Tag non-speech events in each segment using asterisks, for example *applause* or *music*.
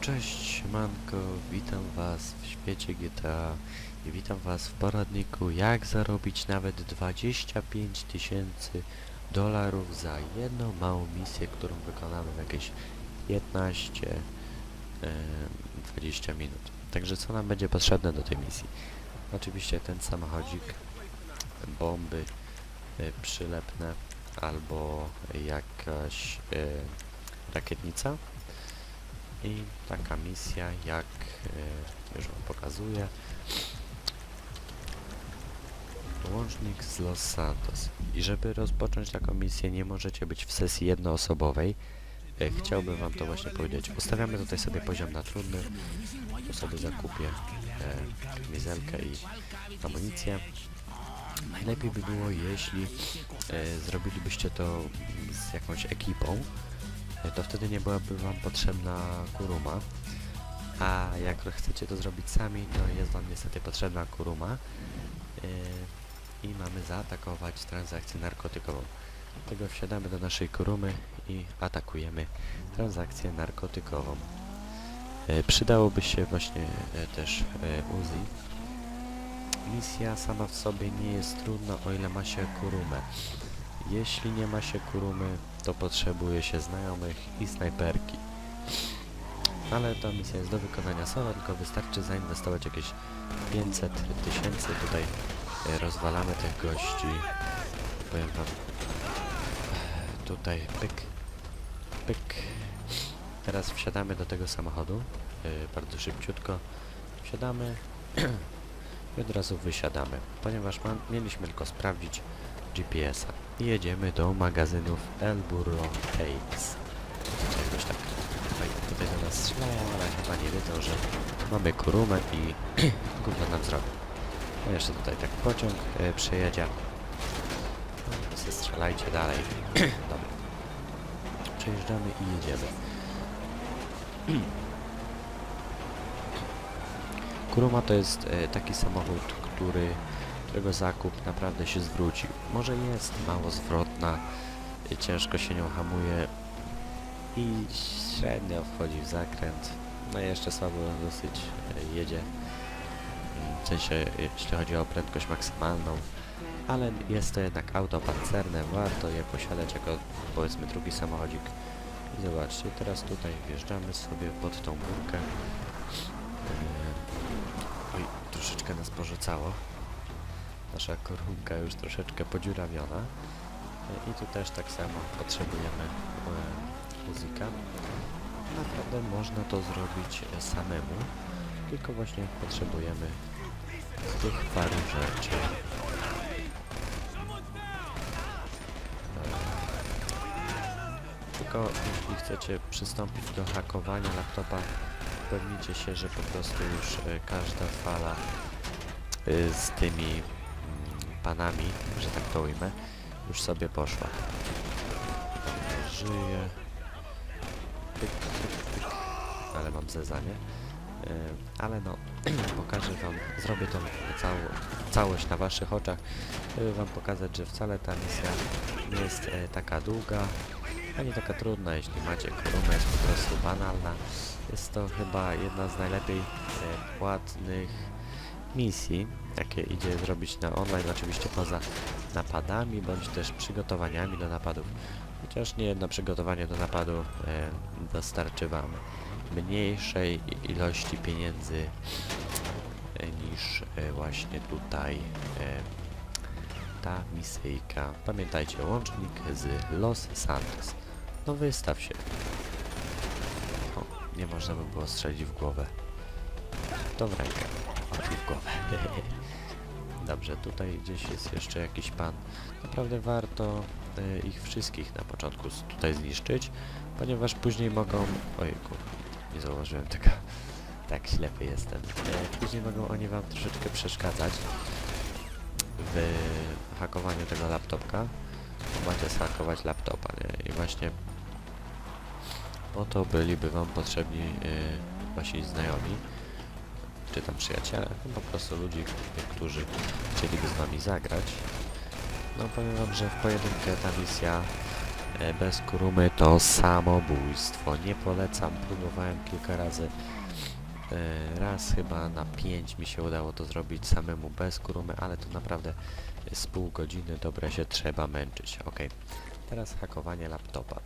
Cześć, siemanko, witam was w świecie GTA i witam was w poradniku jak zarobić nawet 25 tysięcy dolarów za jedną małą misję, którą wykonamy w jakieś 15 e, 20 minut. Także co nam będzie potrzebne do tej misji? Oczywiście ten samochodzik, bomby e, przylepne albo jakaś e, rakietnica i taka misja jak e, już wam pokazuję. Łącznik z Los Santos. I żeby rozpocząć taką misję nie możecie być w sesji jednoosobowej. E, chciałbym wam to właśnie powiedzieć. Ustawiamy tutaj sobie poziom na trudny. Tu sobie zakupię e, kamizelkę i amunicję. Najlepiej by było jeśli e, zrobilibyście to z jakąś ekipą to wtedy nie byłaby wam potrzebna kuruma. A jak chcecie to zrobić sami, to jest wam niestety potrzebna kuruma. Yy, I mamy zaatakować transakcję narkotykową. Dlatego wsiadamy do naszej kurumy i atakujemy transakcję narkotykową. Yy, przydałoby się właśnie też Uzi. Misja sama w sobie nie jest trudna, o ile ma się kurumę. Jeśli nie ma się kurumy, to potrzebuje się znajomych i snajperki. Ale ta misja jest do wykonania sama, tylko wystarczy zainwestować jakieś 500 tysięcy. Tutaj e, rozwalamy tych gości. Powiem wam. e, Tutaj pyk, pyk. Teraz wsiadamy do tego samochodu. e, Bardzo szybciutko. Wsiadamy *clears throat* i od razu wysiadamy. Ponieważ mieliśmy tylko sprawdzić GPS-a. I jedziemy do magazynów El Burro Heights. Czy jakoś tak. Tutaj, do nas strzelają, ale chyba nie wiedzą, że mamy kurumę i *clears throat* gówno nam zrobią. No jeszcze tutaj tak pociąg e, przejedzie. No, strzelajcie dalej. *clears throat* Dobra. Przejeżdżamy i jedziemy. *clears throat* Kuruma to jest e, taki samochód, który którego zakup naprawdę się zwrócił. Może jest mało zwrotna, y, ciężko się nią hamuje i średnio wchodzi w zakręt. No i jeszcze słabo dosyć y, jedzie, mm, w sensie y, jeśli chodzi o prędkość maksymalną, ale jest to jednak auto pancerne, warto je posiadać jako powiedzmy drugi samochodzik. I zobaczcie, teraz tutaj wjeżdżamy sobie pod tą górkę. Oj, troszeczkę nas porzucało nasza korunka już troszeczkę podziurawiona. I tu też tak samo potrzebujemy e, muzyka naprawdę można to zrobić e, samemu tylko właśnie potrzebujemy tych paru rzeczy. E, tylko jeśli chcecie przystąpić do hakowania laptopa upewnijcie się, że po prostu już każda fala z tymi panami, że tak to ujmę, już sobie poszła. Pyk. Ale mam zezanie. Y, ale no, *clears throat* pokażę wam, zrobię tą całą, całość na waszych oczach, żeby wam pokazać, że wcale ta misja nie jest e, taka długa, ani taka trudna, jeśli macie korunę, jest po prostu banalna. Jest to chyba jedna z najlepiej e, płatnych misji, jakie idzie zrobić na online, oczywiście poza napadami, bądź też przygotowaniami do napadów. Chociaż nie jedno przygotowanie do napadu e, dostarczy Wam mniejszej ilości pieniędzy e, niż e, właśnie tutaj e, ta misyjka. Pamiętajcie, łącznik z Los Santos. No wystaw się. O, nie można by było strzelić w głowę. To w rękę. *laughs* Dobrze, tutaj gdzieś jest jeszcze jakiś pan. Naprawdę warto e, ich wszystkich na początku tutaj zniszczyć, ponieważ później mogą... Ojku, nie zauważyłem tego. *laughs* Tak ślepy jestem. E, później mogą oni wam troszeczkę przeszkadzać w hakowaniu tego laptopka. Bo Macie zhakować laptopa, nie? I właśnie po to byliby wam potrzebni e, wasi znajomi czy tam przyjaciele, po prostu ludzi, którzy chcieliby z wami zagrać. No powiem wam, że w pojedynkę ta misja e, bez kurumy to samobójstwo. Nie polecam, próbowałem kilka razy. E, Raz chyba na 5 mi się udało to zrobić samemu bez kurumy, ale to naprawdę z pół godziny dobre się trzeba męczyć. Ok, teraz hakowanie laptopa.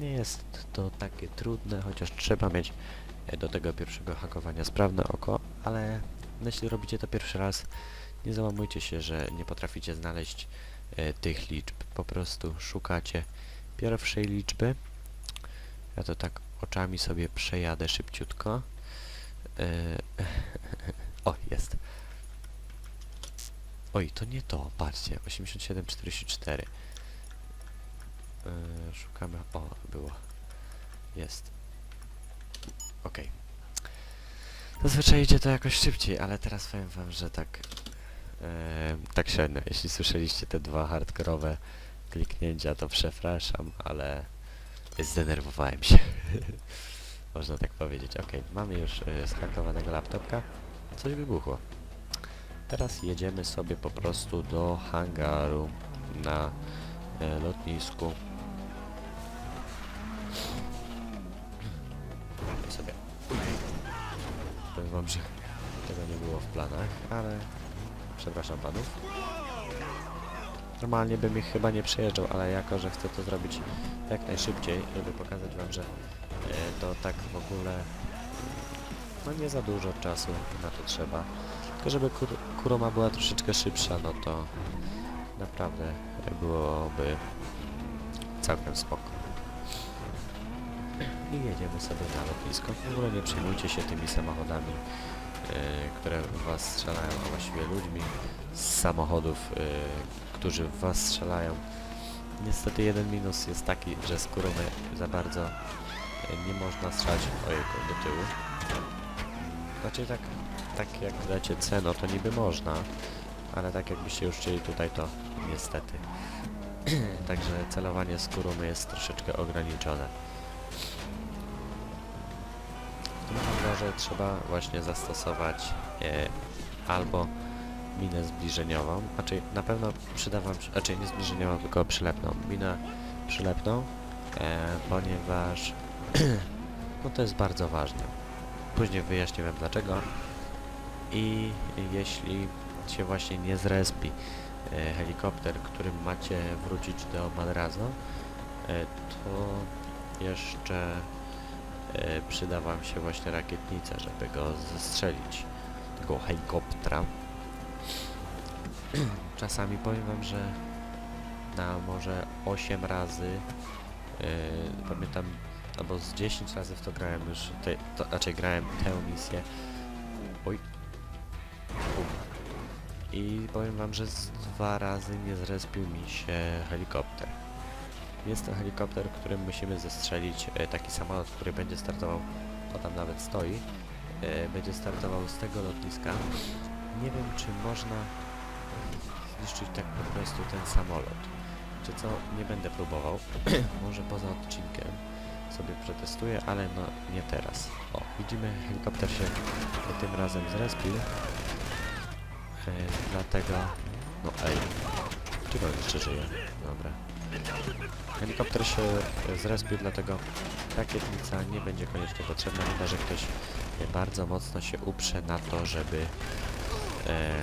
Nie jest to takie trudne, chociaż trzeba mieć do tego pierwszego hakowania sprawne oko, ale jeśli robicie to pierwszy raz, nie załamujcie się, że nie potraficie znaleźć e, tych liczb. Po prostu szukacie pierwszej liczby. Ja to tak oczami sobie przejadę szybciutko. E, *laughs* o, jest. Oj, to nie to, patrzcie, 8744. Yy, szukamy, o, było. Jest. Okej. Zazwyczaj idzie to jakoś szybciej, ale teraz powiem wam, że tak... Yy, tak średnio, jeśli słyszeliście te dwa hardkorowe kliknięcia, to przepraszam, ale zdenerwowałem się. *laughs* Można tak powiedzieć. Okej, mamy już skrakowanego laptopka. Coś wybuchło. Teraz jedziemy sobie po prostu do hangaru na e, lotnisku. Powiem wam, że tego nie było w planach, ale przepraszam panów. Normalnie bym ich chyba nie przejeżdżał, ale jako, że chcę to zrobić jak najszybciej, żeby pokazać wam, że e, to tak w ogóle no nie za dużo czasu na to trzeba. Tylko żeby kur kuroma była troszeczkę szybsza, no to naprawdę byłoby całkiem spoko. I jedziemy sobie na lotnisko. W ogóle nie przejmujcie się tymi samochodami, yy, które w was strzelają, a właściwie ludźmi z samochodów, yy, którzy w was strzelają. Niestety jeden minus jest taki, że z kuromy za bardzo yy, nie można strzelać ojejku, do tyłu. Znaczy tak, tak jak dacie C, no to niby można, ale tak jakbyście już chcieli tutaj, to niestety. *clears throat* Także celowanie z kurumy jest troszeczkę ograniczone. Hangarze trzeba właśnie zastosować e, albo minę zbliżeniową, znaczy na pewno przyda wam, znaczy nie zbliżeniową, tylko przylepną. Minę przylepną, e, ponieważ *clears throat* no to jest bardzo ważne. Później wyjaśnię wam dlaczego. I jeśli się właśnie nie zrespi e, helikopter, którym macie wrócić do Madrazo, e, to jeszcze przyda wam się właśnie rakietnica, żeby go zestrzelić, tego helikoptera. *clears throat* Czasami powiem wam, że na może 8 razy, e, pamiętam, albo z 10 razy w to grałem już, te, to, raczej grałem tę misję. Oj. I powiem wam, że z dwa razy nie zrespił mi się helikopter. Jest to helikopter, którym musimy zestrzelić e, taki samolot, który będzie startował, o tam nawet stoi, e, będzie startował z tego lotniska. Nie wiem, czy można zniszczyć tak po prostu ten samolot. Czy co, nie będę próbował. *clears throat* Może poza odcinkiem sobie przetestuję, ale no nie teraz. O, widzimy, helikopter się tym razem zrespił. E, dlatego... No ej. Czy on jeszcze żyje? Dobra. Helikopter się e, zrespił, dlatego rakietnica nie będzie koniecznie potrzebna, chyba że ktoś e, bardzo mocno się uprze na to, żeby e,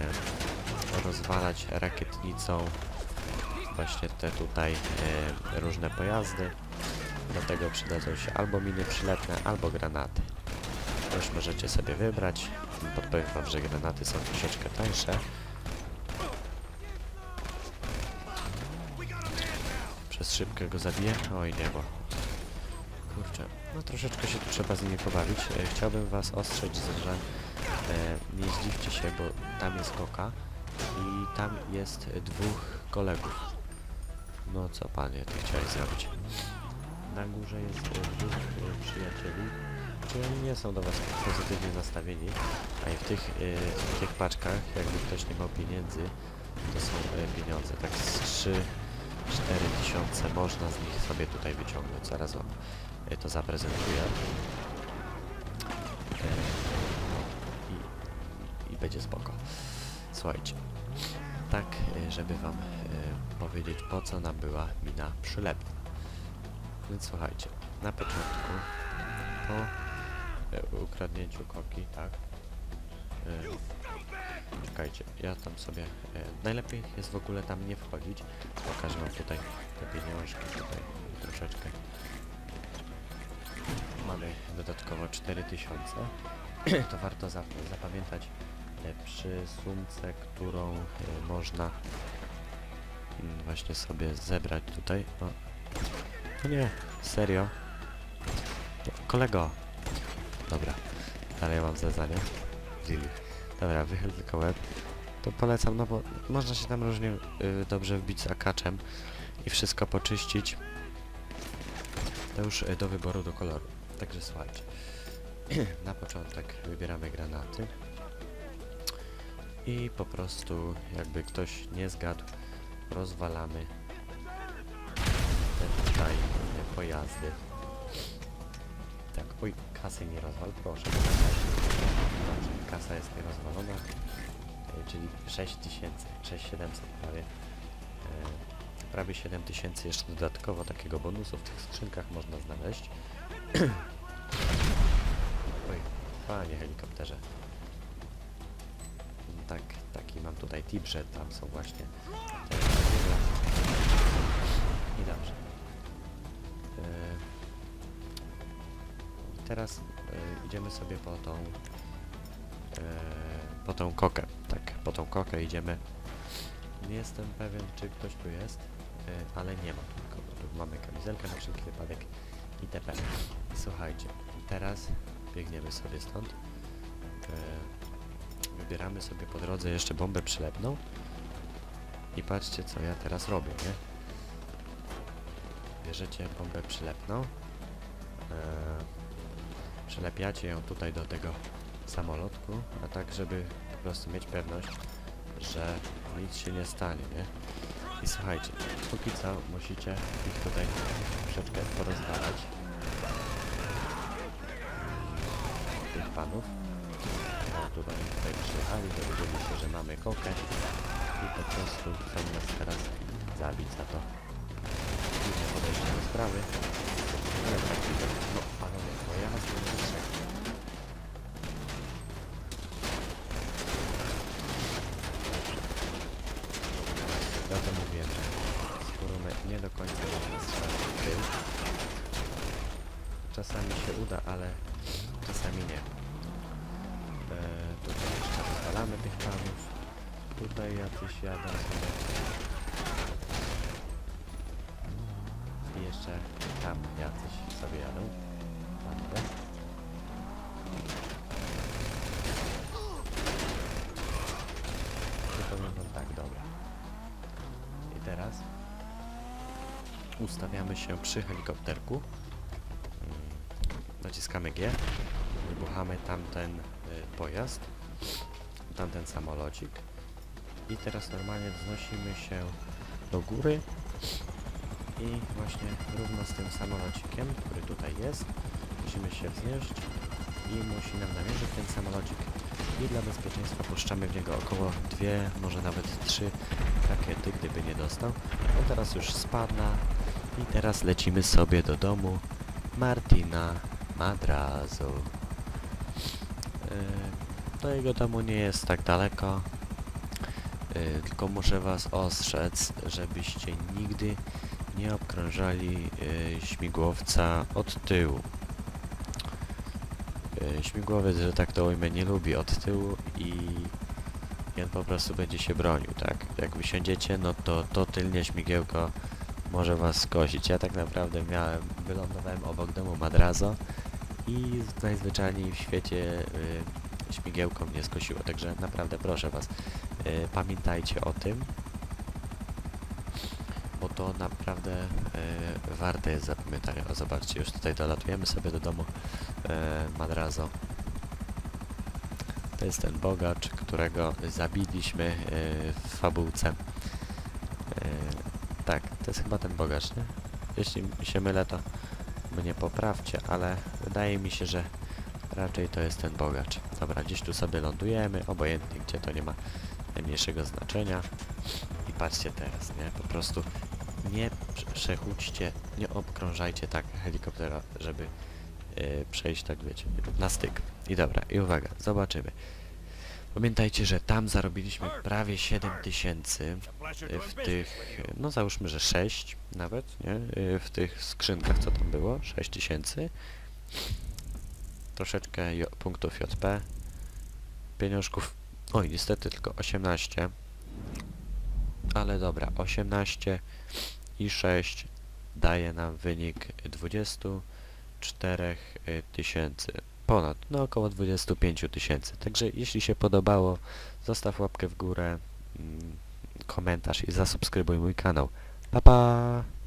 rozwalać rakietnicą właśnie te tutaj e, różne pojazdy. Dlatego przydadzą się albo miny przylepne, albo granaty. To już możecie sobie wybrać. Podpowiem wam, że granaty są troszeczkę tańsze. Szybkę go zabiję? Oj nie, bo... Kurczę, no troszeczkę się tu trzeba z nimi pobawić. E, chciałbym was ostrzec, że e, nie zdziwcie się, bo tam jest koka i tam jest dwóch kolegów. No co panie, ty chciałeś zrobić? Na górze jest dwóch e, przyjacieli, czy oni nie są do was pozytywnie nastawieni, a i w tych, w tych paczkach, jakby ktoś nie miał pieniędzy, to są pieniądze, tak z 3 4 tysiące można z nich sobie tutaj wyciągnąć, zaraz wam e, to zaprezentuję. E, i, I będzie spoko. Słuchajcie, tak, e, żeby wam powiedzieć po co nam była mina przylepna. Więc słuchajcie, na początku po ukradnięciu koki, tak? Czekajcie, ja tam sobie... E, najlepiej jest w ogóle tam nie wchodzić. Pokażę wam tutaj te pieniążki, tutaj troszeczkę. Mamy dodatkowo 4000. *clears throat* to warto za, zapamiętać e, przy sumce, którą e, można mm, właśnie sobie zebrać tutaj. O. No nie, serio. Kolego. Dobra, dalej mam zadanie. Really. Dobra, wychyl tylko łeb. To polecam, no bo można się tam różnie y, dobrze wbić z akaczem i wszystko poczyścić. To już y, do wyboru, do koloru. Także słuchajcie. *clears throat* Na początek wybieramy granaty. I po prostu, jakby ktoś nie zgadł, rozwalamy te tutaj e, pojazdy. Tak, oj, kasy nie rozwal, proszę. Dobrze, kasa jest nierozwalona, e, czyli 6000, 6700 prawie. E, prawie 7000 jeszcze dodatkowo takiego bonusu w tych skrzynkach można znaleźć. *clears throat* Oj, panie helikopterze. Tak, taki mam tutaj tip, że tam są właśnie te. I dobrze. E, teraz e, idziemy sobie po tą po tą kokę. Tak, po tą kokę idziemy. Nie jestem pewien, czy ktoś tu jest, e, ale nie ma tu nikogo. Tu mamy kamizelkę na wszelki wypadek itp. Słuchajcie, teraz biegniemy sobie stąd. E, wybieramy sobie po drodze jeszcze bombę przylepną. I patrzcie, co ja teraz robię, nie? Bierzecie bombę przylepną. E, przylepiacie ją tutaj do tego a tak, żeby po prostu mieć pewność, że nic się nie stanie, nie? I słuchajcie, póki co musicie ich tutaj troszeczkę porozwalać. Tych panów. No, tutaj, tutaj przyjechali, dowiedzieli się, że mamy kokę i po prostu chcą nas teraz zabić za to. Dziwne podejście do sprawy. Ale tak, no, panowie, bo ja was nie wytrzymam. Ja to mówiłem, że skórumy nie do końca można strzelać w tył. Czasami się uda, ale czasami nie. E, tutaj jeszcze wywalamy tych panów. Tutaj jacyś jadą sobie. I jeszcze tam jacyś sobie jadą. Panowie. Wam tak, dobra. I teraz ustawiamy się przy helikopterku. Naciskamy G. Wybuchamy tamten y, pojazd. Tamten samolocik. I teraz normalnie wznosimy się do góry. I właśnie równo z tym samolocikiem, który tutaj jest, musimy się wznieść i musi nam namierzyć ten samolocik i dla bezpieczeństwa puszczamy w niego około dwie, może nawet trzy rakiety, gdyby nie dostał. On teraz już spadna i teraz lecimy sobie do domu Martina Madrazo. Yy, do jego domu nie jest tak daleko, yy, tylko muszę was ostrzec, żebyście nigdy nie obkrążali yy, śmigłowca od tyłu. Śmigłowiec, że tak to ujmę, nie lubi od tyłu i i on po prostu będzie się bronił, tak? Jak wysiądziecie, no to to tylnie śmigiełko może was skosić. Ja tak naprawdę miałem, wylądowałem obok domu Madrazo i najzwyczajniej w świecie y, śmigiełko mnie skosiło, także naprawdę proszę was, y, pamiętajcie o tym, bo to naprawdę y, warte jest zapamiętania. O, zobaczcie, już tutaj dolatujemy sobie do domu y, Madrazo. To jest ten bogacz, którego zabiliśmy y, w fabułce. Y, tak, to jest chyba ten bogacz, nie? Jeśli się mylę, to mnie poprawcie, ale wydaje mi się, że raczej to jest ten bogacz. Dobra, gdzieś tu sobie lądujemy, obojętnie gdzie, to nie ma najmniejszego znaczenia. I patrzcie teraz, nie? Po prostu nie prze- przechódźcie, nie obkrążajcie tak helikoptera, żeby y, przejść tak wiecie, na styk. I dobra, i uwaga, zobaczymy. Pamiętajcie, że tam zarobiliśmy prawie 7 tysięcy w tych, y, no załóżmy, że 6 nawet, nie? Y, W tych skrzynkach, co tam było, 6 tysięcy. Troszeczkę jo- punktów JP. Pieniążków, oj, niestety tylko 18. Ale dobra, 18 i 6 daje nam wynik 24 y, tysięcy. Ponad, no około 25 tysięcy. Także jeśli się podobało, zostaw łapkę w górę, mm, komentarz i zasubskrybuj mój kanał. Pa pa!